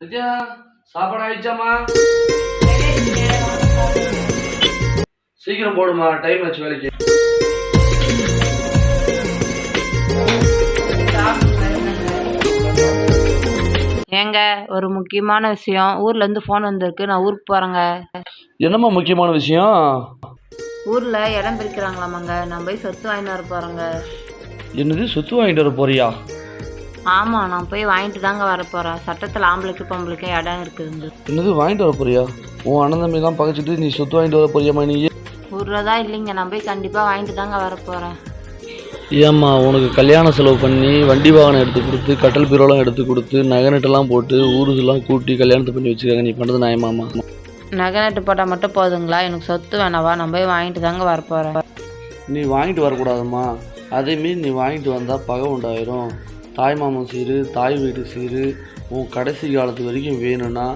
நித்யா சாப்பாடு ஆயிடுச்சாமா சீக்கிரம் போடுமா டைம் ஆச்சு வேலைக்கு. ஏங்க ஒரு முக்கியமான விஷயம். ஊர்ல இருந்து ஃபோன் வந்திருக்கு. நான் ஊருக்கு போறேங்க. என்னம்மா முக்கியமான விஷயம்? ஊர்ல இடம் பிரிக்கிறாங்களாமாங்க. நான் போய் சொத்து வாங்கிட்டு வர போறேங்க. என்னது சொத்து வாங்கிட்டு வர போறியா? ஆமா நான் போய் வாங்கிட்டு தாங்க வர போறேன் சட்டத்துல ஆம்பளைக்கு பொம்பளைக்கு இடம் இருக்குதுங்க. என்னது வாங்கிட்டு வர போறியா உன் அண்ணன் தான் பகைச்சிட்டு நீ சொத்து வாங்கிட்டு வர போறியாம்மா நீ? ஊர்ல தான் இல்லைங்க நான் போய் கண்டிப்பா வாங்கிட்டு தாங்க வர போறேன் ஏம்மா உனக்கு கல்யாண செலவு பண்ணி வண்டி வாகனம் எடுத்து கொடுத்து கட்டல் பீரோலாம் எடுத்து கொடுத்து நகை நட்டெல்லாம் போட்டு ஊருக்கெல்லாம் கூட்டி கல்யாணத்தை பண்ணி வச்சுருக்காங்க. நீ பண்ணுறது நியாயமாம்மா? நகை நட்டு போட்டால் மட்டும் போதுங்களா? எனக்கு சொத்து வேணாவா நான் போய் வாங்கிட்டு தாங்க வர போறேன் நீ வாங்கிட்டு வரக்கூடாதும்மா. அதேமாரி நீ வாங்கிட்டு வந்தால் பகை உண்டாயிரும். தாய் மாமன் சீரு தாய் வீட்டு சீரு உன் கடைசி காலத்து வரைக்கும் வேணும்னா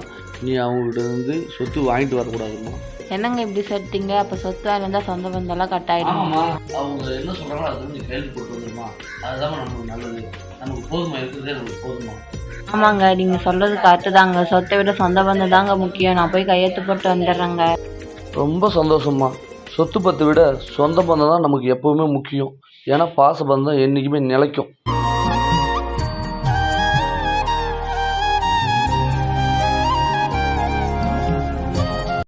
நீ அவங்ககிட்ட இருந்து சொத்து வாங்கிட்டு வரக்கூடாதும்மா. என்னங்க இப்படி சொல்லிட்டீங்க அப்போ சொத்து வாங்கியிருந்தா சொந்த பந்தெல்லாம் கட் அவங்க என்ன சொல்கிறாங்களோ அதை வந்து நீ கையில் போட்டு வந்துருமா அதுதான் நமக்கு நல்லது. நமக்கு போதுமா இருக்கிறதே நமக்கு போதுமா ஆமாங்க நீங்க சொல்றது கரெக்டு தாங்க சொத்தை விட சொந்த பந்தம் தாங்க முக்கியம். நான் போய் கையெழுத்து போட்டு வந்துடுறேங்க. ரொம்ப சந்தோஷம்மா. சொத்து பத்தை விட சொந்த பந்தம் தான் நமக்கு எப்போவுமே முக்கியம். ஏன்னா பாச பந்தம் என்றைக்குமே நிலைக்கும்.